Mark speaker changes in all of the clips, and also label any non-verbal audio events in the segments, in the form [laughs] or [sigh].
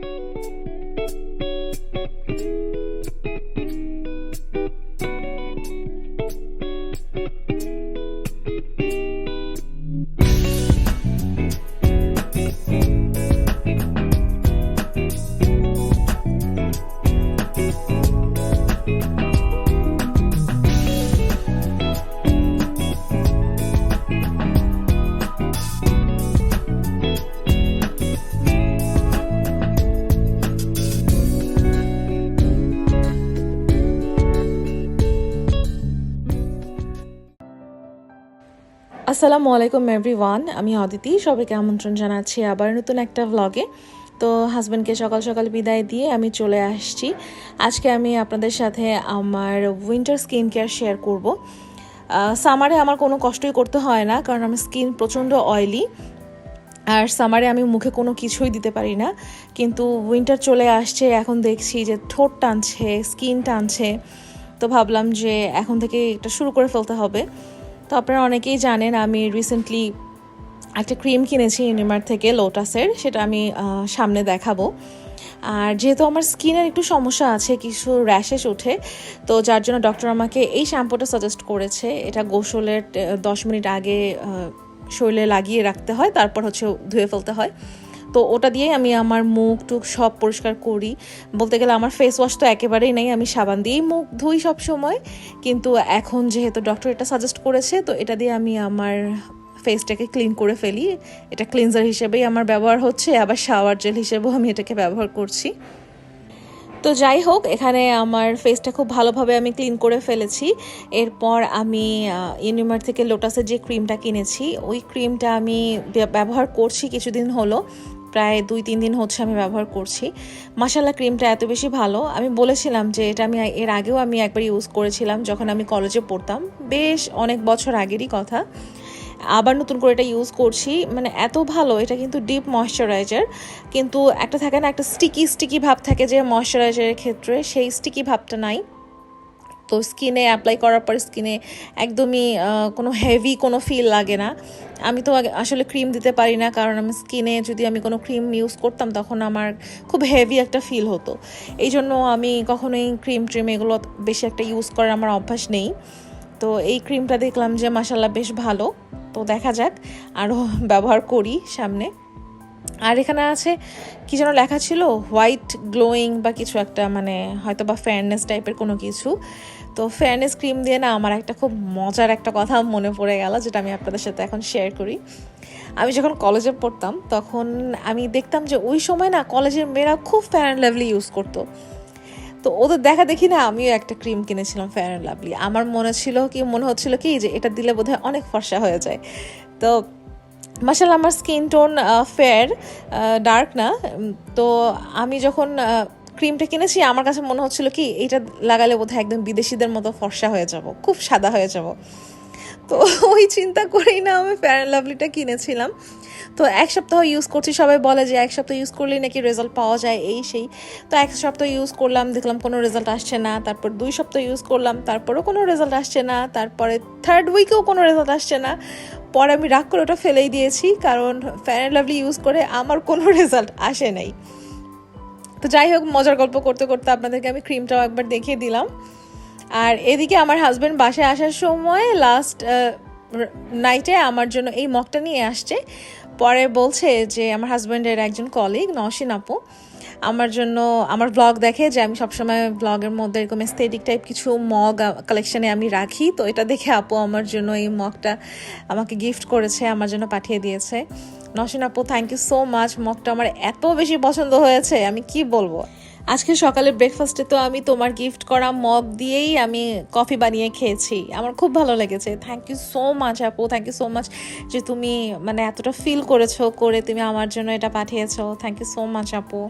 Speaker 1: thank you আসসালামু আলাইকুম everyone আমি অদিতি, সবাইকে আমন্ত্রণ জানাচ্ছি আবার নতুন একটা ভ্লগে তো হাজব্যান্ডকে সকাল সকাল বিদায় দিয়ে আমি চলে আসছি। আজকে আমি আপনাদের সাথে আমার উইন্টার স্কিন কেয়ার শেয়ার করব। সামারে আমার কোনো কষ্টই করতে হয় না, কারণ আমার স্কিন প্রচণ্ড অয়েলি আর সামারে আমি মুখে কোনো কিছুই দিতে পারি না। কিন্তু উইন্টার চলে আসছে, এখন দেখছি যে ঠোঁট টানছে স্কিন টানছে। তো ভাবলাম যে এখন থেকে এটা শুরু করে ফেলতে হবে। তো আপনারা অনেকেই জানেন, আমি রিসেন্টলি একটা ক্রিম কিনেছি ইউনিমার থেকে লোটাসের সেটা আমি সামনে দেখাবো। আর যেহেতু আমার স্কিনের একটু সমস্যা আছে, কিছু র্যাশেস ওঠে, তো যার জন্য ডক্টর আমাকে এই শ্যাম্পুটা সাজেস্ট করেছে। এটা গোসলের দশ মিনিট আগে শরীরে লাগিয়ে রাখতে হয়, তারপর হচ্ছে ধুয়ে ফেলতে হয়। তো ওটা দিয়েই আমি আমার মুখ টুক সব পরিষ্কার করি। বলতে গেলে আমার ফেস ওয়াশ তো একেবারেই নেই, আমি সাবান দিয়েই মুখ ধুই সব সময় কিন্তু এখন যেহেতু ডক্টর এটা সাজেস্ট করেছে, তো এটা দিয়ে আমি আমার ফেসটাকে ক্লিন করে ফেলি। এটা ক্লিনজার হিসেবেই আমার ব্যবহার হচ্ছে, আবার শাওয়ার জেল হিসেবেও আমি এটাকে ব্যবহার করছি। তো যাই হোক, এখানে আমার ফেসটা খুব ভালোভাবে আমি ক্লিন করে ফেলেছি। এরপর আমি ইউনিমার থেকে লোটাসের যে ক্রিমটা কিনেছি, ওই ক্রিমটা আমি ব্যবহার করছি কিছুদিন হলো। প্রায় দুই, তিন দিন হচ্ছে আমি ব্যবহার করছি। মাসালা ক্রিমটা এত বেশি ভালো। আমি বলেছিলাম যে এটা আমি এর আগেও আমি একবার ইউজ করেছিলাম যখন আমি কলেজে পড়তাম। বেশ অনেক বছর আগেরই কথা। আবার নতুন করে এটা ইউজ করছি। মানে এত ভালো, এটা কিন্তু ডিপ ময়শ্চারাইজার কিন্তু একটা থাকে না, একটা স্টিকি স্টিকি ভাব থাকে যে ময়শ্চারাইজারের ক্ষেত্রে, সেই স্টিকি ভাবটা নাই। তো স্কিনে অ্যাপ্লাই করার পর স্কিনে একদমই কোনো হেভি কোনো ফিল লাগে না। আমি তো আসলে ক্রিম দিতে পারি না, কারণ আমি স্কিনে যদি আমি কোনো ক্রিম ইউজ করতাম তখন আমার খুব হেভি একটা ফিল হতো। এই জন্য আমি কখনোই ক্রিম ট্রিম এগুলো বেশি একটা ইউজ করার আমার অভ্যাস নেই। তো এই ক্রিমটা দেখলাম যে মাসাল্লাহ বেশ ভালো। তো দেখা যাক আরও [laughs] ব্যবহার করি সামনে। আর এখানে আছে, কি যেন লেখা ছিল? হোয়াইট গ্লোয়িং বা কিছু একটা মানে হয়তো বা ফেয়ারনেস টাইপের কোনো কিছু। তো ফেয়ারনেস ক্রিম দিয়ে না আমার একটা খুব মজার একটা কথা মনে পড়ে গেল, যেটা আমি আপনাদের সাথে এখন শেয়ার করি। আমি যখন কলেজে পড়তাম, তখন আমি দেখতাম যে ওই সময় না কলেজের মেয়েরা খুব ফেয়ার অ্যান্ড লাভলি ইউজ করতো। তো ওদের দেখা দেখি না আমিও একটা ক্রিম কিনেছিলাম ফেয়ার অ্যান্ড লাভলি আমার মনে ছিল কি, মনে হচ্ছিল কি যে এটা দিলে বোধহয় অনেক ফর্সা হয়ে যায়। তো মাসাল আমার স্কিন টোন ফেয়ার ডার্ক না। তো আমি যখন ক্রিমটা কিনেছি, আমার কাছে মনে হচ্ছিল কি এটা লাগালে বোধহয় একদম বিদেশিদের মতো ফর্সা হয়ে যাব, খুব সাদা হয়ে যাব। তো [laughs] ওই চিন্তা করেই না আমি ফেয়ার অ্যান্ড লাভলিটা কিনেছিলাম। তো এক সপ্তাহ ইউজ করছি, সবাই বলে যে এক সপ্তাহ ইউজ করলেই নাকি রেজাল্ট পাওয়া যায়, এই সেই। তো এক সপ্তাহ ইউজ করলাম, দেখলাম কোনো রেজাল্ট আসছে না, তারপর দুই সপ্তাহ ইউজ করলাম, তারপরেও কোনো রেজাল্ট আসছে না, তারপরে থার্ড উইকেও কোনো রেজাল্ট আসছে না। পরে আমি রাগ করে ওটা ফেলেই দিয়েছি, কারণ ফ্যান অ্যান্ড লাভলি ইউজ করে আমার কোনো [laughs] রেজাল্ট আসে নাই। তো যাই হোক, মজার গল্প করতে করতে আপনাদেরকে আমি ক্রিমটাও একবার দেখিয়ে দিলাম। আর এদিকে আমার হাজব্যান্ড বাসায় আসার সময় লাস্ট নাইটে আমার জন্য এই মগটা নিয়ে আসছে। পরে বলছে যে, আমার হাজব্যান্ডের একজন কলিগ নসিন আপু আমার জন্য আমার ব্লগ দেখে যে আমি সবসময় ব্লগের মধ্যে এরকম এস্থেটিক টাইপ কিছু মগ কালেকশানে আমি রাখি। তো এটা দেখে আপু আমার জন্য এই মগটা আমাকে গিফট করেছে, আমার জন্য পাঠিয়ে দিয়েছে। নসিন আপু থ্যাংক ইউ সো মাচ মগটা আমার এত বেশি পছন্দ হয়েছে, আমি কি বলব? আজকে সকালে ব্রেকফাস্টে তো আমি তোমার গিফট করা মগ দিয়েই আমি কফি বানিয়ে খেয়েছি। আমার খুব ভালো লেগেছে। থ্যাংক ইউ সো মাচ আপু থ্যাংক ইউ সো মাচ যে তুমি মানে এতটা ফিল করেছ, করে তুমি আমার জন্য এটা পাঠিয়েছো। থ্যাংক ইউ সো মাচ আপু।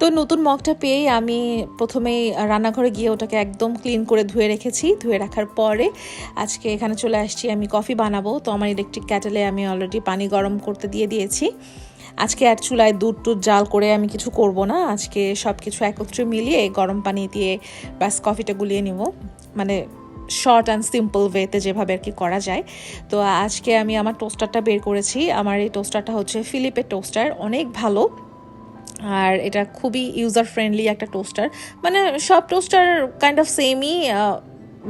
Speaker 1: তো নতুন মগটা পেয়েই আমি প্রথমেই রান্নাঘরে গিয়ে ওটাকে একদম ক্লিন করে ধুয়ে রেখেছি। ধুয়ে রাখার পরে আজকে এখানে চলে আসছি, আমি কফি বানাবো। তো আমার ইলেকট্রিক ক্যাটেলে আমি অলরেডি পানি গরম করতে দিয়ে দিয়েছি। আজকে আর চুলায় দুধ টুধ জাল করে আমি কিছু করব না। আজকে সব কিছু একত্রে মিলিয়ে গরম পানি দিয়ে ব্যাস কফিটা গুলিয়ে নিব। মানে শর্ট অ্যান্ড সিম্পল ওয়েতে যেভাবে আর কি করা যায়। তো আজকে আমি আমার টোস্টারটা বের করেছি। আমার এই টোস্টারটা হচ্ছে ফিলিপের টোস্টার অনেক ভালো। আর এটা খুবই ইউজার ফ্রেন্ডলি একটা টোস্টার মানে সব টোস্টার কাইন্ড অফ সেমই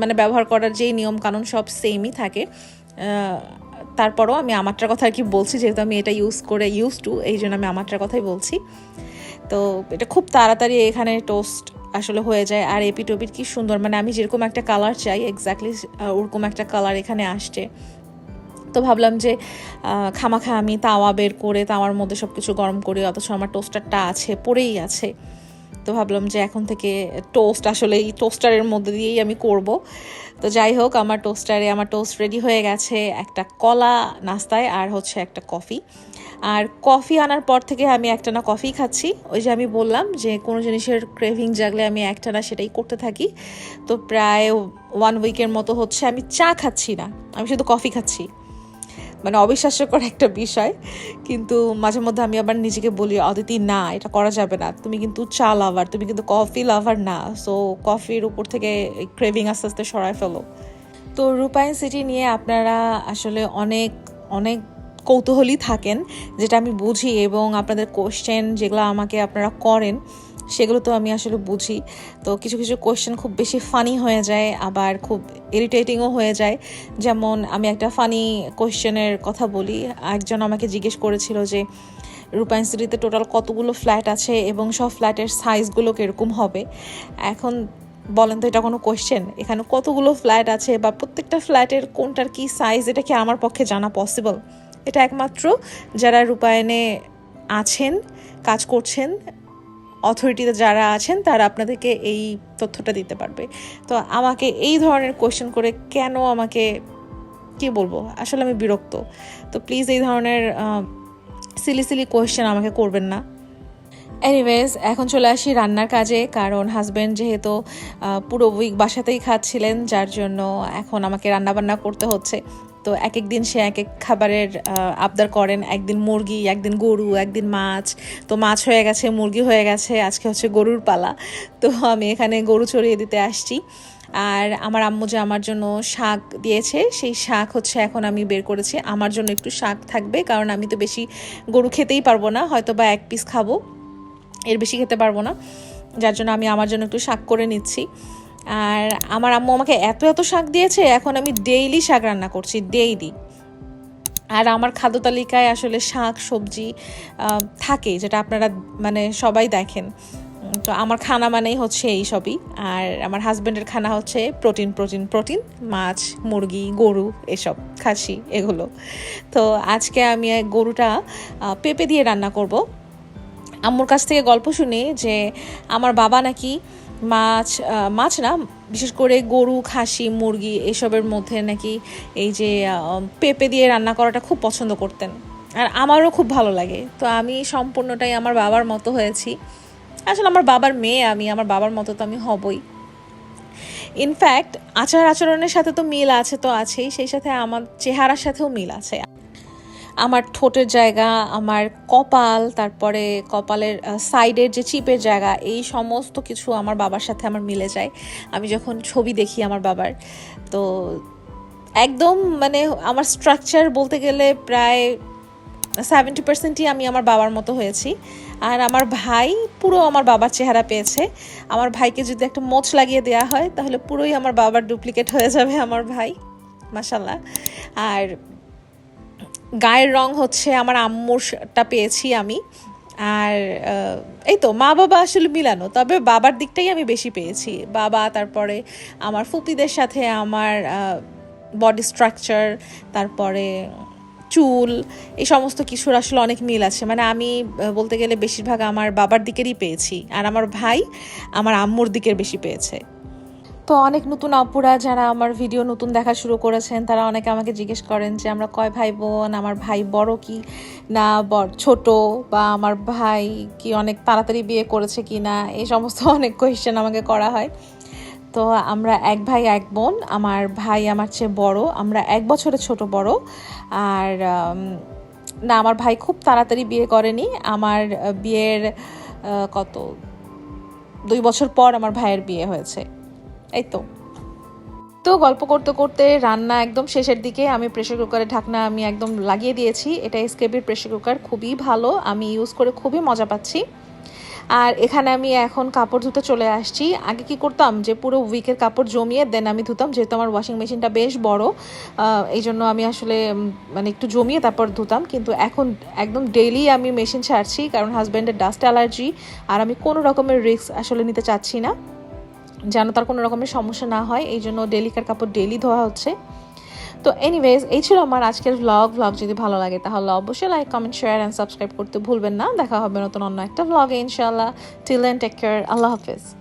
Speaker 1: মানে ব্যবহার করার যেই নিয়ম কানুন সব সেমই থাকে। তারপরও আমি আমারটার কথা আর কি বলছি, যেহেতু আমি এটা ইউজ করে ইউজ টু এই জন্য আমি আমারটার কথাই বলছি। তো এটা খুব তাড়াতাড়ি এখানে টোস্ট আসলে হয়ে যায়। আর এপিট ওপিট কি সুন্দর মানে আমি যেরকম একটা কালার চাই এক্স্যাক্টলি ওরকম একটা কালার এখানে আসছে। তো ভাবলাম যে খামাখা আমি তাওয়া বের করে তাওয়ার মধ্যে সব কিছু গরম করে, অথচ আমার টোস্টারটা আছে, পড়েই আছে। তো ভাবলাম যে এখন থেকে টোস্ট আসলে এই টোস্টারের মধ্যে দিয়েই আমি করব। তো যাই হোক, আমার টোস্টারে, আমার টোস্ট রেডি হয়ে গেছে একটা কলা নাস্তায় আর হচ্ছে একটা কফি। আর কফি আনার পর থেকে আমি একটা না কফি খাচ্ছি। ওই যে আমি বললাম যে, কোনো জিনিসের ক্রেভিং জাগলে আমি একটা না সেটাই করতে থাকি। তো প্রায় ওয়ান উইকের মতো হচ্ছে আমি চা খাচ্ছি না, আমি শুধু কফি খাচ্ছি। মানে অবিশ্বাস্যকর একটা বিষয়। কিন্তু মাঝে মধ্যে আমি আবার নিজেকে বলি অদিতি না, এটা করা যাবে না। তুমি কিন্তু চা লাভার তুমি কিন্তু কফি লাভার না। সো কফির উপর থেকে ক্রেভিং আস্তে আস্তে সরায় ফেলো। তো রূপায়ণ সিটি নিয়ে আপনারা আসলে অনেক অনেক কৌতূহলী থাকেন, যেটা আমি বুঝি এবং আপনাদের কোশ্চেন যেগুলো আমাকে আপনারা করেন। সেগুলো তো আমি আসলে বুঝি। তো কিছু কিছু কোশ্চেন খুব বেশি ফানি হয়ে যায়, আবার খুব ইরিটেটিংও হয়ে যায়। যেমন আমি একটা ফানি কোয়েশ্চেনের কথা বলি। একজন আমাকে জিজ্ঞেস করেছিল যে, রূপায়ণ সিটিতে টোটাল কতগুলো ফ্ল্যাট আছে এবং সব ফ্ল্যাটের সাইজগুলো কীরকম হবে? এখন বলেন তো, এটা কোনো কোয়েশ্চেন এখানে কতগুলো ফ্ল্যাট আছে বা প্রত্যেকটা ফ্ল্যাটের কোনটার কি সাইজ এটা কি আমার পক্ষে জানা পসিবল এটা একমাত্র যারা রূপায়ণে আছেন, কাজ করছেন অথরিটিতে যারা আছেন, তারা আপনাদেরকে এই তথ্যটা দিতে পারবে। তো আমাকে এই ধরনের কোয়েশ্চেন করে কেন আমাকে, কি বলব? আসলে আমি বিরক্ত। তো প্লিজ এই ধরনের সিলি সিলি কোয়েশ্চেন আমাকে করবেন না। এনিওয়েজ এখন চলে আসি রান্নার কাজে, কারণ হাজব্যান্ড যেহেতু পুরো উইক বাসাতেই খাচ্ছিলেন, যার জন্য এখন আমাকে রান্না বান্না করতে হচ্ছে। তো এক এক দিন সে এক এক খাবারের আবদার করেন। একদিন মুরগি, একদিন গরু, একদিন মাছ। তো মাছ হয়ে গেছে, মুরগি হয়ে গেছে, আজকে হচ্ছে গরুর পালা। তো আমি এখানে গরু চড়িয়ে দিতে আসছি। আর আমার আম্মু যে আমার জন্য শাক দিয়েছে, সেই শাক হচ্ছে এখন আমি বের করেছি। আমার জন্য একটু শাক থাকবে, কারণ আমি তো বেশি গরু খেতেই পারব না। হয়তো বা এক পিস খাব, এর বেশি খেতে পারব না। যার জন্য আমি আমার জন্য একটু শাক করে নিচ্ছি। আর আমার আম্মু আমাকে এত এত শাক দিয়েছে, এখন আমি ডেইলি শাক রান্না করছি ডেইলি আর আমার খাদ্য তালিকায় আসলে শাক, সবজি থাকে, যেটা আপনারা মানে সবাই দেখেন। তো আমার খানা মানেই হচ্ছে এই সবই। আর আমার হাজব্যান্ডের খানা হচ্ছে প্রোটিন প্রোটিন প্রোটিন, মাছ, মুরগি, গরু, এসব, খাসি, এগুলো। তো আজকে আমি গরুটা পেঁপে দিয়ে রান্না করব। আম্মুর কাছ থেকে গল্প শুনি যে, আমার বাবা নাকি মাছ মাছ না, বিশেষ করে গরু, খাসি, মুরগি এসবের মধ্যে নাকি এই যে পেঁপে দিয়ে রান্না করাটা খুব পছন্দ করতেন। আর আমারও খুব ভালো লাগে। তো আমি সম্পূর্ণটাই আমার বাবার মতো হয়েছি। আসলে আমার বাবার মেয়ে, আমি আমার বাবার মতো তো আমি হবই। ইনফ্যাক্ট আচার আচরণের সাথে তো মিল আছে, তো আছেই। সেই সাথে আমার চেহারার সাথেও মিল আছে। আমার ঠোঁটের জায়গা, আমার কপাল, তারপরে কপালের সাইডের যে চিপের জায়গা, এই সমস্ত কিছু আমার বাবার সাথে আমার মিলে যায়। আমি যখন ছবি দেখি আমার বাবার, তো একদম মানে আমার স্ট্রাকচার বলতে গেলে প্রায় সেভেন্টি পার্সেন্টই আমি আমার বাবার মতো হয়েছি। আর আমার ভাই পুরো আমার বাবার চেহারা পেয়েছে। আমার ভাইকে যদি একটা মোচ লাগিয়ে দেওয়া হয়, তাহলে পুরোই আমার বাবার ডুপ্লিকেট হয়ে যাবে আমার ভাই। মাসাল্লাহ আর গায়ের রং হচ্ছে আমার আম্মুরটা পেয়েছি আমি। আর এই তো, মা বাবা আসলে মিলানো, তবে বাবার দিকটাই আমি বেশি পেয়েছি। বাবা, তারপরে আমার ফুপিদের সাথে আমার বডি স্ট্রাকচার তারপরে চুল, এই সমস্ত কিছুর আসলে অনেক মিল আছে। মানে আমি বলতে গেলে বেশিরভাগ আমার বাবার দিকেরই পেয়েছি, আর আমার ভাই আমার আম্মুর দিকের বেশি পেয়েছে। তো অনেক নতুন আপুরা যারা আমার ভিডিও নতুন দেখা শুরু করেছেন, তারা অনেকে আমাকে জিজ্ঞেস করেন যে, আমরা কয় ভাই বোন আমার ভাই বড় কি না? বড় ছোট? বা আমার ভাই কি অনেক তাড়াতাড়ি বিয়ে করেছে কি না? এই সমস্ত [laughs] অনেক কোয়েশ্চেন আমাকে করা হয়। তো আমরা এক ভাই, এক বোন। আমার ভাই আমার চেয়ে বড়। আমরা এক বছরে ছোট বড়। আর না, আমার ভাই খুব তাড়াতাড়ি বিয়ে করেনি। আমার বিয়ের কত? দুই বছর পর আমার ভাইয়ের বিয়ে হয়েছে। এই তো। তো গল্প করতে করতে রান্না একদম শেষের দিকে আমি প্রেশার কুকারের ঢাকনা আমি একদম লাগিয়ে দিয়েছি। এটা এসকেবির প্রেশার কুকার খুবই ভালো, আমি ইউজ করে খুবই মজা পাচ্ছি। আর এখানে আমি এখন কাপড় ধুতে চলে আসছি। আগে কি করতাম যে পুরো উইকের কাপড় জমিয়ে দেন আমি ধুতাম, যেহেতু আমার ওয়াশিং মেশিনটা বেশ বড় এই জন্য আমি আসলে মানে একটু জমিয়ে তারপর ধুতাম। কিন্তু এখন একদম ডেইলি আমি মেশিন ছাড়ছি, কারণ হাজব্যান্ডের ডাস্ট অ্যালার্জি আর আমি কোনো রকমের রিস্ক আসলে নিতে চাচ্ছি না। যেন তার কোনো রকমের সমস্যা না হয়, এই জন্য ডেলিকার কাপড় ডেলি ধোয়া হচ্ছে। তো এনিওয়েজ এই ছিল আমার আজকের ভ্লগ ভ্লগ যদি ভালো লাগে তাহলে অবশ্যই like comment share and subscribe করতে ভুলবেন না। দেখা হবে নতুন অন্য একটা ভ্লগে ইনশাআল্লাহ। টিল অ্যান্ড টেক কেয়ার আল্লাহ হাফেজ।